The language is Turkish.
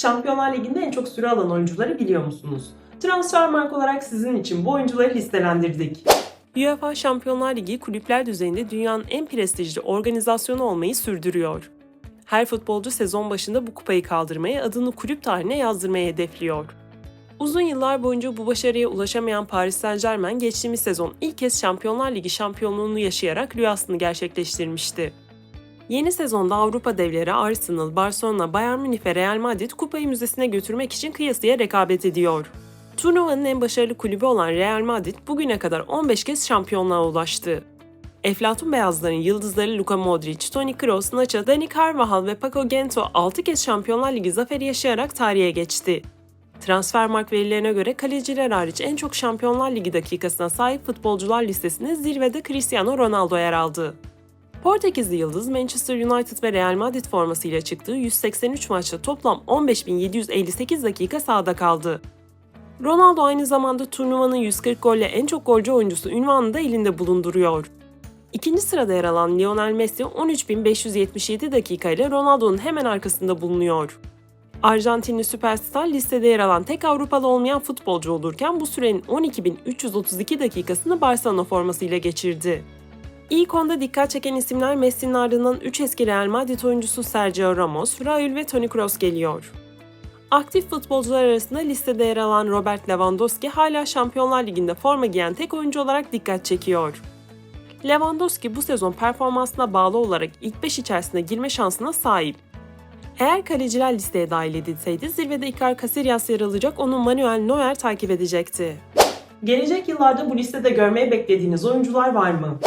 Şampiyonlar Ligi'nde en çok süre alan oyuncuları biliyor musunuz? Transfermarkt olarak sizin için bu oyuncuları listelendirdik. UEFA Şampiyonlar Ligi kulüpler düzeyinde dünyanın en prestijli organizasyonu olmayı sürdürüyor. Her futbolcu sezon başında bu kupayı kaldırmaya, adını kulüp tarihine yazdırmayı hedefliyor. Uzun yıllar boyunca bu başarıya ulaşamayan Paris Saint Germain geçtiğimiz sezon ilk kez Şampiyonlar Ligi şampiyonluğunu yaşayarak rüyasını gerçekleştirmişti. Yeni sezonda Avrupa devleri Arsenal, Barcelona, Bayern Münih ve Real Madrid kupayı müzesine götürmek için kıyasıya rekabet ediyor. Turnuvanın en başarılı kulübü olan Real Madrid bugüne kadar 15 kez şampiyonluğa ulaştı. Eflatun Beyazların yıldızları Luka Modric, Toni Kroos, Nacho, Dani Carvajal ve Paco Gento 6 kez Şampiyonlar Ligi zaferi yaşayarak tarihe geçti. Transfermarkt verilerine göre kaleciler hariç en çok Şampiyonlar Ligi dakikasına sahip futbolcular listesinde zirvede Cristiano Ronaldo yer aldı. Portekizli yıldız Manchester United ve Real Madrid formasıyla çıktığı 183 maçta toplam 15.758 dakika sahada kaldı. Ronaldo aynı zamanda turnuvanın 140 golle en çok golcü oyuncusu ünvanını da elinde bulunduruyor. İkinci sırada yer alan Lionel Messi 13.577 dakika ile Ronaldo'nun hemen arkasında bulunuyor. Arjantinli süperstar listede yer alan tek Avrupalı olmayan futbolcu olurken bu sürenin 12.332 dakikasını Barcelona formasıyla geçirdi. İlk onda dikkat çeken isimler Messi'nin ardından 3 eski Real Madrid oyuncusu Sergio Ramos, Raul ve Toni Kroos geliyor. Aktif futbolcular arasında listede yer alan Robert Lewandowski hala Şampiyonlar Ligi'nde forma giyen tek oyuncu olarak dikkat çekiyor. Lewandowski bu sezon performansına bağlı olarak ilk 5 içerisine girme şansına sahip. Eğer kaleciler listeye dahil edilseydi zirvede Iker Casillas yer alacak onu Manuel Neuer takip edecekti. Gelecek yıllarda bu listede görmeyi beklediğiniz oyuncular var mı?